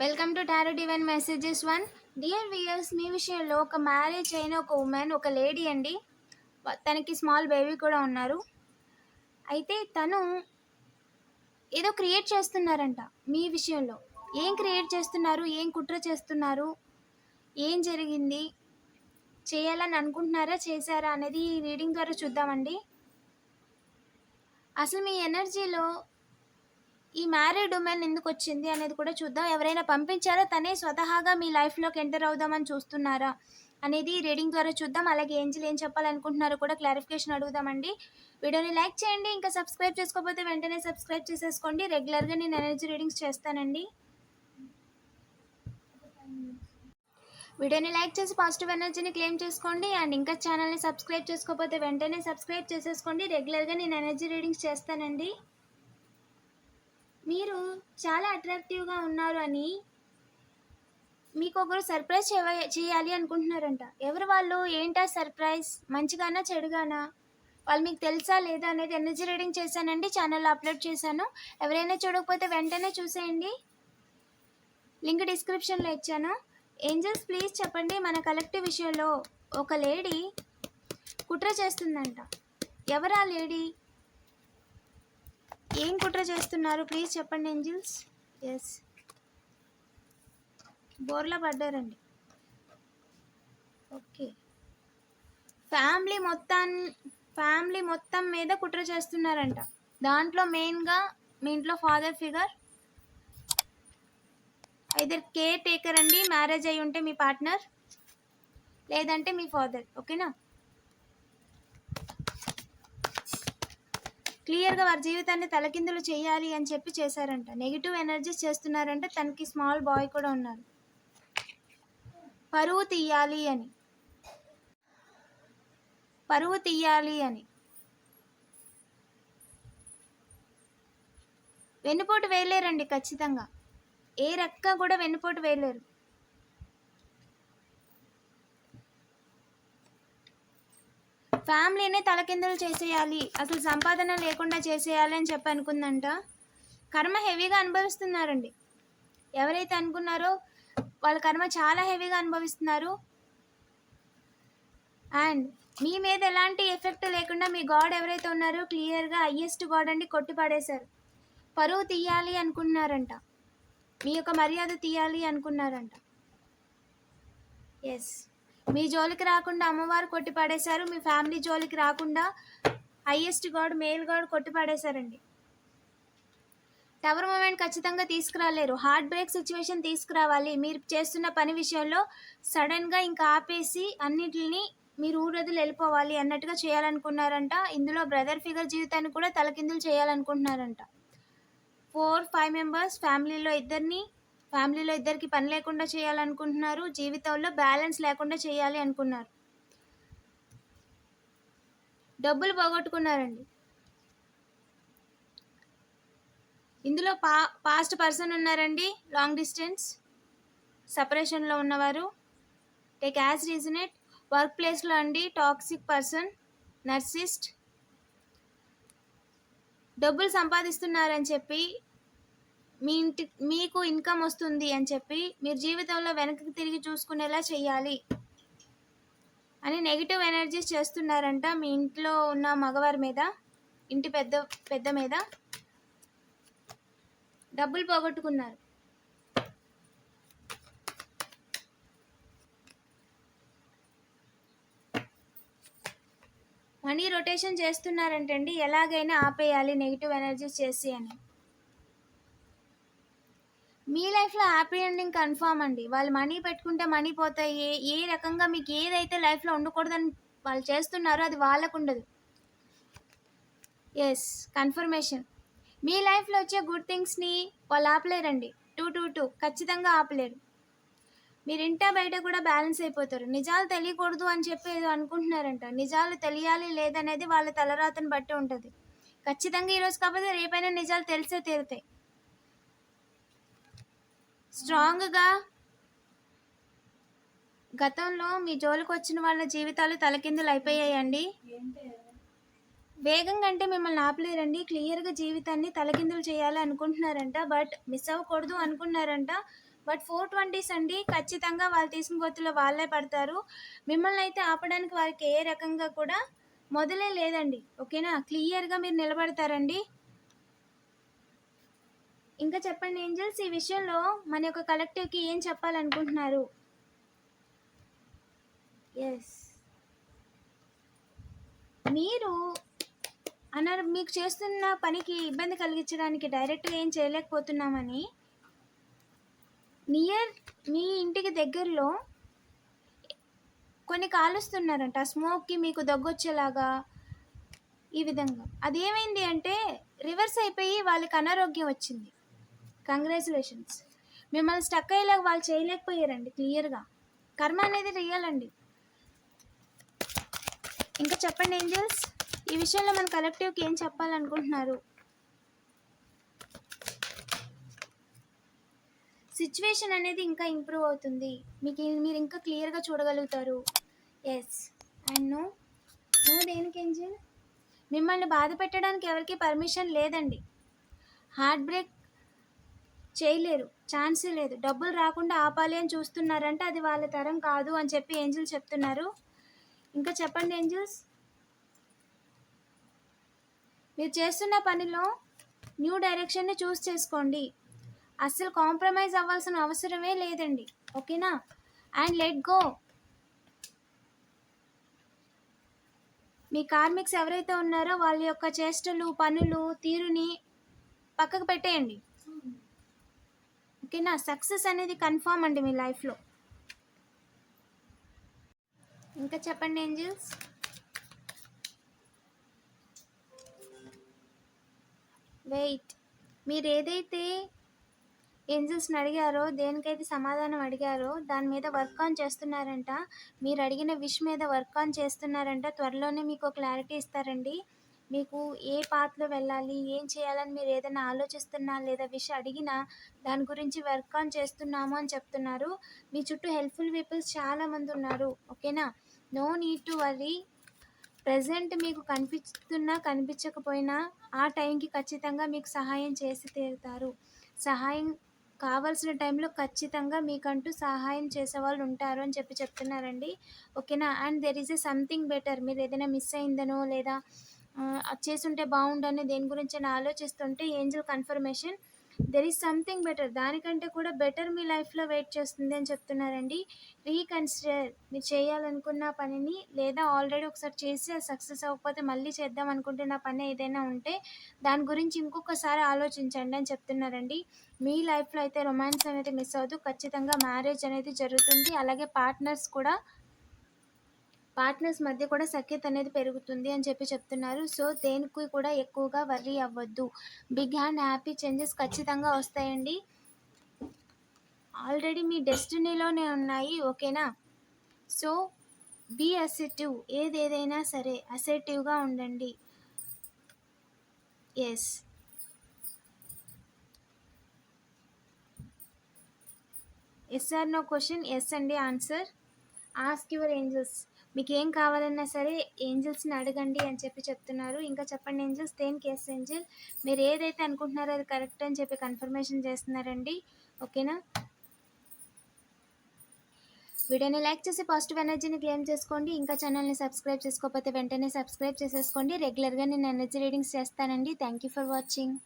Welcome to tarot divine messages one dear viewers మీ విషయంలో ఒక marriage అయిన ఒక ఉమెన్ ఒక లేడీ అండి. తనకి స్మాల్ బేబీ కూడా ఉన్నారు. అయితే తను ఏదో క్రియేట్ చేస్తున్నారంట మీ విషయంలో. ఏం క్రియేట్ చేస్తున్నారు? ఏం కుట్ర చేస్తున్నారు? ఏం జరిగింది? చేయాలని అనుకుంటున్నారా? చేశారా? అనేది ఈ రీడింగ్ ద్వారా చూద్దామండి. అసలు మీ ఎనర్జీలో ఈ మ్యారీడ్ ఉమెన్ ఎందుకు వచ్చింది అనేది కూడా చూద్దాం. ఎవరైనా పంపించారా? తనే స్వతహాగా మీ లైఫ్లోకి ఎంటర్ అవుదామని చూస్తున్నారా అనేది రీడింగ్ ద్వారా చూద్దాం. అలాగే ఏంజిల్ ఏం చెప్పాలనుకుంటున్నారో కూడా క్లారిఫికేషన్ అడుగుదామండి. వీడియోని లైక్ చేయండి ఇంకా సబ్స్క్రైబ్ చేసుకోకపోతే వెంటనే సబ్స్క్రైబ్ చేసేసుకోండి. రెగ్యులర్గా నేను ఎనర్జీ రీడింగ్స్ చేస్తానండి. వీడియోని లైక్ చేసి పాజిటివ్ ఎనర్జీని క్లెయిమ్ చేసుకోండి. అండ్ ఇంకా ఛానల్ని సబ్స్క్రైబ్ చేసుకోకపోతే వెంటనే సబ్స్క్రైబ్ చేసేసుకోండి. రెగ్యులర్గా నేను ఎనర్జీ రీడింగ్స్ చేస్తానండి. మీరు చాలా అట్రాక్టివ్గా ఉన్నారు అని మీకు ఒకరు సర్ప్రైజ్ చేయ- చేయాలి అనుకుంటున్నారంట. ఎవరు వాళ్ళు? ఏంటా సర్ప్రైజ్ మంచిగానా చెడుగానా? వాళ్ళు మీకు తెలుసా లేదా అనేది ఎనర్జీ రీడింగ్ చేశానండి ఛానల్లో అప్లోడ్ చేశాను. ఎవరైనా చూడకపోతే వెంటనే చూసేయండి. లింక్ డిస్క్రిప్షన్లో ఇచ్చాను. ఏంజల్స్ ప్లీజ్ చెప్పండి మన కలెక్టివ్ విషయంలో ఒక లేడీ కుట్ర చేస్తుందంట. ఎవరా లేడీ ఏం కుట్ర చేస్తున్నారు? ప్లీజ్ చెప్పండి ఏంజిల్స్. ఎస్ బోర్లా పడ్డారండి. ఓకే. ఫ్యామిలీ మొత్తం ఫ్యామిలీ మొత్తం మీద కుట్ర చేస్తున్నారంట. దాంట్లో మెయిన్గా మీ ఇంట్లో father figure. Either care taker అండి మ్యారేజ్ అయి ఉంటే మీ పార్ట్నర్. లేదంటే మీ ఫాదర్. ఓకేనా? క్లియర్గా వారి జీవితాన్ని తలకిందులు చేయాలి అని చెప్పి చేశారంట. నెగిటివ్ ఎనర్జీస్ చేస్తున్నారంటే తనకి స్మాల్ బాయ్ కూడా ఉన్నారు. పరువు తీయాలి అని. పరువు తీయాలి అని. వెన్నుపోటు వేయలేరండి ఖచ్చితంగా. ఏ రక్క కూడా వెన్నుపోటు వేయలేరు. ఫ్యామిలీనే తలకిందులు చేసేయాలి. అసలు సంపాదన లేకుండా చేసేయాలి అని చెప్పి అనుకుందంట. కర్మ హెవీగా అనుభవిస్తున్నారండి. ఎవరైతే అనుకున్నారో వాళ్ళ కర్మ చాలా హెవీగా అనుభవిస్తున్నారు. అండ్ మీ మీద ఎలాంటి ఎఫెక్ట్ లేకుండా మీ గాడ్ ఎవరైతే ఉన్నారో క్లియర్గా హయ్యెస్ట్ గాడ్ అండి కొట్టి పడేశారు. పరువు తీయాలి అనుకున్నారంట. మీ యొక్క మర్యాద తీయాలి అనుకున్నారంట. ఎస్ మీ జోలికి రాకుండా అమ్మవారు కొట్టి పడేశారు మీ ఫ్యామిలీ జోలికి రాకుండా హయ్యెస్ట్ గాడ్ మేల్ గాడ్ కొట్టి పడేశారండి. టవర్ మూమెంట్ ఖచ్చితంగా తీసుకురాలేరు. హార్ట్ బ్రేక్ సిచ్యువేషన్ తీసుకురావాలి. మీరు చేస్తున్న పని విషయంలో సడన్గా ఇంకా ఆపేసి అన్నిటిని మీరు ఊరదులు వెళ్ళిపోవాలి అన్నట్టుగా చేయాలనుకున్నారంట. ఇందులో బ్రదర్ ఫిగర్ జీవితాన్ని కూడా తలకిందులు చేయాలనుకుంటున్నారంట. ఫోర్ ఫైవ్ మెంబర్స్ ఫ్యామిలీలో ఇద్దరిని ఫ్యామిలీలో ఇద్దరికి పని లేకుండా చేయాలనుకుంటున్నారు. జీవితంలో బ్యాలెన్స్ లేకుండా చేయాలి అనుకున్నారు. డబ్బులు పోగొట్టుకున్నారండి. ఇందులో పా పాస్ట్ పర్సన్ ఉన్నారండి. లాంగ్ డిస్టెన్స్ సపరేషన్లో ఉన్నవారు. టేక్ యాజ్ రీజనేట్ వర్క్ ప్లేస్లో అండి. టాక్సిక్ పర్సన్ నర్సిస్ట్ డబ్బులు సంపాదిస్తున్నారని చెప్పి మీ ఇంటి మీకు ఇన్కమ్ వస్తుంది అని చెప్పి మీరు జీవితంలో వెనక్కి తిరిగి చూసుకునేలా చేయాలి అని నెగిటివ్ ఎనర్జీస్ చేస్తున్నారంట మీ ఇంట్లో ఉన్న మగవారి మీద ఇంటి పెద్ద పెద్ద మీద. డబ్బులు పోగొట్టుకున్నారు. మనీ రొటేషన్ చేస్తున్నారంటండి ఎలాగైనా ఆపేయాలి నెగిటివ్ ఎనర్జీస్ చేసి అని. మీ లైఫ్లో హ్యాపీ ఎండింగ్ కన్ఫామ్ అండి. వాళ్ళు మనీ పెట్టుకుంటే మనీ పోతాయి. ఏ- ఏ రకంగా మీకు ఏదైతే లైఫ్లో ఉండకూడదని వాళ్ళు చేస్తున్నారో అది వాళ్ళకు ఉండదు ఎస్ కన్ఫర్మేషన్ మీ లైఫ్లో వచ్చే గుడ్ థింగ్స్ని వాళ్ళు ఆపలేరండి. Two two two. ఖచ్చితంగా ఆపలేరు. మీరు ఇంటా బయట కూడా బ్యాలెన్స్ అయిపోతారు. నిజాలు తెలియకూడదు అని చెప్పి ఏదో అనుకుంటున్నారంట. నిజాలు తెలియాలి లేదనేది వాళ్ళ తలరాతను బట్టి ఉంటుంది. ఖచ్చితంగా ఈరోజు కాకపోతే రేపైనా నిజాలు తెలిసే తీరుతాయి. స్ట్రాంగ్గా గతంలో మీ జోలికి వచ్చిన వాళ్ళ జీవితాలు తలకిందులు అయిపోయాయండి వేగంగా అంటే మిమ్మల్ని ఆపలేరండి. క్లియర్గా జీవితాన్ని తలకిందులు చేయాలి అనుకుంటున్నారంట. బట్ మిస్ అవ్వకూడదు అనుకున్నారంట. బట్ ఫోర్ ట్వంటీస్ అండి. ఖచ్చితంగా వాళ్ళు తీసుకున్న గొత్తులో వాళ్ళే పడతారు. మిమ్మల్ని అయితే ఆపడానికి వారికి ఏ రకంగా కూడా మొదలే లేదండి. ఓకేనా? క్లియర్గా మీరు నిలబడతారండి. ఇంకా చెప్పండి ఏంజల్స్ ఈ విషయంలో మన యొక్క కలెక్టివ్కి ఏం చెప్పాలనుకుంటున్నారు? ఎస్ మీరు అన్నారు మీకు చేస్తున్న పనికి ఇబ్బంది కలిగించడానికి డైరెక్ట్గా ఏం చేయలేకపోతున్నామని నియర్ మీ ఇంటికి దగ్గరలో కొన్ని కాలుస్తున్నారంట. ఆ స్మోక్కి మీకు దగ్గొచ్చేలాగా ఈ విధంగా. అదేమైంది అంటే రివర్స్ అయిపోయి వాళ్ళకి అనారోగ్యం వచ్చింది. కంగ్రాచులేషన్స్ మిమ్మల్ని స్టక్ అయ్యేలాగా వాళ్ళు చేయలేకపోయారండి క్లియర్గా కర్మ అనేది రియల్ అండి. ఇంకా చెప్పండి ఏంజల్స్ ఈ విషయంలో మన కలెక్టివ్కి ఏం చెప్పాలనుకుంటున్నారు? సిచ్యువేషన్ అనేది ఇంకా ఇంప్రూవ్ అవుతుంది. మీకు మీరు ఇంకా క్లియర్గా చూడగలుగుతారు. ఎస్ అండ్ నో నో దేనికి ఏంజిల్ మిమ్మల్ని బాధ పెట్టడానికి ఎవరికి పర్మిషన్ లేదండి. హార్ట్ బ్రేక్ చేయలేరు. ఛాన్సే లేదు. డబ్బులు రాకుండా ఆపాలి అని చూస్తున్నారంటే అది వాళ్ళ తరం కాదు అని చెప్పి ఏంజిల్ చెప్తున్నారు. ఇంకా చెప్పండి ఏంజిల్స్. మీరు చేస్తున్న పనిలో న్యూ డైరెక్షన్ని చూస్ చేసుకోండి. అస్సలు కాంప్రమైజ్ అవ్వాల్సిన అవసరమే లేదండి. ఓకేనా? And let go. Me karmics ఎవరైతే ఉన్నారో వాళ్ళ యొక్క చేష్టలు పనులు తీరుని పక్కకు పెట్టేయండి. ఓకేనా? సక్సెస్ అనేది కన్ఫామ్ అండి మీ లైఫ్లో. ఇంకా చెప్పండి ఏంజిల్స్? వెయిట్. మీరు ఏదైతే ఏంజిల్స్ని అడిగారో దేనికైతే సమాధానం అడిగారో దాని మీద వర్క్ ఆన్ చేస్తున్నారంట. మీరు అడిగిన విష్ మీద వర్క్ ఆన్ చేస్తున్నారంట. త్వరలోనే మీకు క్లారిటీ ఇస్తారండి. మీకు ఏ పాత్లో వెళ్ళాలి ఏం చేయాలని మీరు ఏదైనా ఆలోచిస్తున్నా లేదా విష్ అడిగినా దాని గురించి వర్క్ ఆన్ చేస్తున్నాము అని చెప్తున్నారు. మీ చుట్టూ హెల్ప్ఫుల్ పీపుల్స్ చాలామంది ఉన్నారు ఓకేనా? No need to worry. Present మీకు కనిపిస్తున్నా కనిపించకపోయినా ఆ టైంకి ఖచ్చితంగా మీకు సహాయం చేసి తీరుతారు. సహాయం కావాల్సిన టైంలో ఖచ్చితంగా మీకంటూ సహాయం చేసే వాళ్ళు ఉంటారు అని చెప్పి చెప్తున్నారండి ఓకేనా? And there is a something better మీరు ఏదైనా మిస్ అయిందనో లేదా చేస్తుంటే అది బాగుండని దేని గురించి అని ఆలోచిస్తుంటే angel confirmation. There is something better దానికంటే కూడా బెటర్ మీ లైఫ్లో వెయిట్ చేస్తుంది అని చెప్తున్నారండి. రీకన్సిడర్ మీరు చేయాలనుకున్న పనిని లేదా ఆల్రెడీ ఒకసారి చేసి అది సక్సెస్ అవ్వకపోతే మళ్ళీ చేద్దాం అనుకుంటున్న పని ఏదైనా ఉంటే దాని గురించి ఇంకొకసారి ఆలోచించండి అని చెప్తున్నారండి. మీ లైఫ్లో అయితే రొమాన్స్ అనేది మిస్ అవ్వదు. ఖచ్చితంగా మ్యారేజ్ అనేది జరుగుతుంది. అలాగే పార్ట్నర్స్ కూడా పార్ట్నర్స్ మధ్య కూడా సఖ్యత అనేది పెరుగుతుంది అని చెప్పి చెప్తున్నారు. సో దేనికి కూడా ఎక్కువగా వర్రీ అవ్వద్దు. బిగ్ హ్యాండ్ హ్యాపీ చేంజెస్ ఖచ్చితంగా వస్తాయండి. ఆల్రెడీ మీ డెస్టినీలోనే ఉన్నాయి ఓకేనా? సో బీ అసెటివ్ ఏది ఏదైనా సరే అసెటివ్గా ఉండండి. Yes. Yes or no question yes అండి ఆన్సర్. Ask your angels. మీకు ఏం కావాలన్నా సరే ఏంజల్స్ని అడగండి అని చెప్పి చెప్తున్నారు. ఇంకా చెప్పండి ఏంజల్స్ దేనికి ఎస్ ఏంజల్. మీరు ఏదైతే అనుకుంటున్నారో అది కరెక్ట్ అని చెప్పి కన్ఫర్మేషన్ చేస్తున్నారండి. ఓకేనా వీడియోని లైక్ చేసి పాజిటివ్ ఎనర్జీని క్లెయిమ్ చేసుకోండి. ఇంకా ఛానల్ని సబ్స్క్రైబ్ చేసుకోకపోతే వెంటనే సబ్స్క్రైబ్ చేసేసుకోండి. రెగ్యులర్గా నేను ఎనర్జీ రీడింగ్స్ చేస్తానండి. Thank you for watching